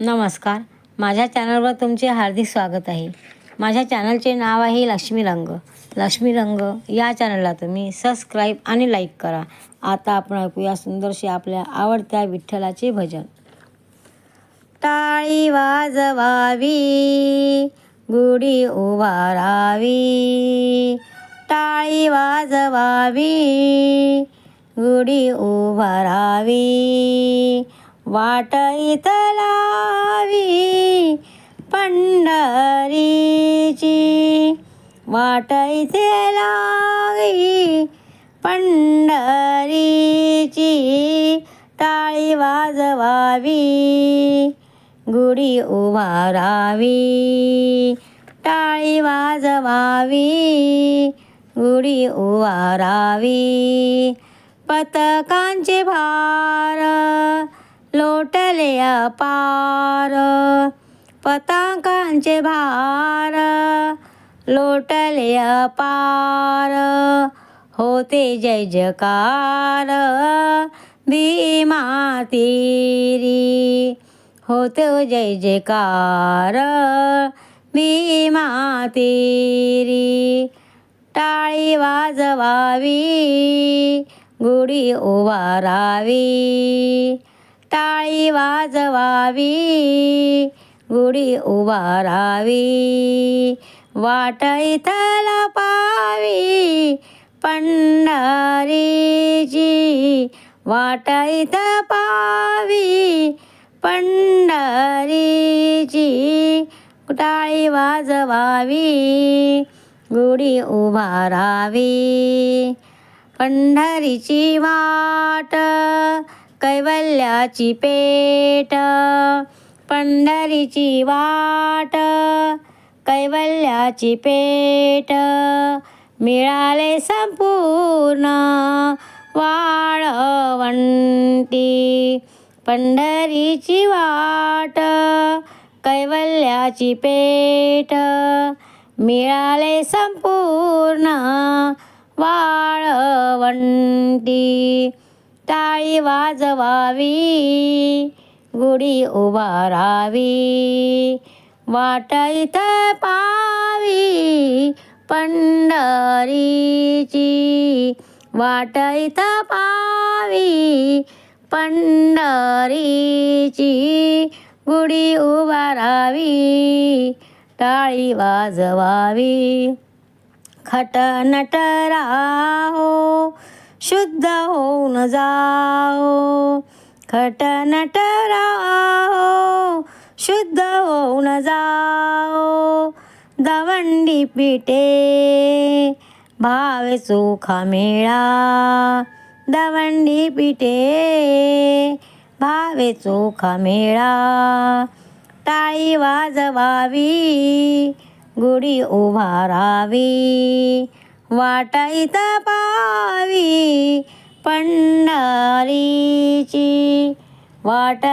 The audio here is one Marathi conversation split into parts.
नमस्कार. माझ्या चॅनलवर तुमचे हार्दिक स्वागत आहे. माझ्या चॅनलचे नाव आहे लक्ष्मी रंग. लक्ष्मी रंग या चॅनलला तुम्ही सबस्क्राईब आणि लाईक करा. आता आपण ऐकूया सुंदरशी आपल्या आवडत्या विठ्ठलाचे भजन. टाळी वाजवावी गुढी उभारावी. टाळी वाजवावी गुढी उभारावी. वाट इथं लावी पंढरीची. वाट इथे लावी पंढरीची. टाळी वाजवावी गुढी उभारावी. टाळी वाजवावी गुढी उभारावी. पतकांचे भार लोटले अपार पताकांचे भार लोटले अपार होते जय जकार भीमा तिरी होतो जय जयकार भीमा तिरी टाळी वाजवावी गुढी उभारावी. टाळी वाजवावी गुढी उभारावी. वाट इथला पावी पंढरीची वाट इथं पावी पंढरीची टाळी वाजवावी गुढी उभारावी. पंढरीची वाट कैवल्याची पेट पंढरीची वाट कैवल्याची पेट. मिळाले संपूर्ण वाळवंटी पंढरीची वाट कैवल्याची पेट. मिळाले संपूर्ण वाळवंटी टाळी वाजवावी गुढी उभारावी वाट इथं पावी पंढरीची. वाट इथं पावी पंढरीची. गुढी उभारावी टाळी वाजवावी. खट नट राहो शुद्ध होऊन जाओ. खट नट राहो शुद्ध होऊन जाओ. दवंडी पिटे भावे सुखा मेळा. दवंडी पिटे भावे चोखा मेळा. टाळी वाजवावी गुढी उभारावी. वाट पावी पंढरीची. वाट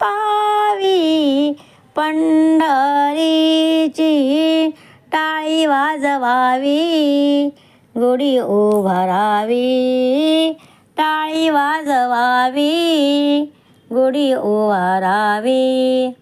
पावी पंढरीची. टाळी वाजवावी गुढी उभारावी टाळी वाजवावी गुढी उभारावी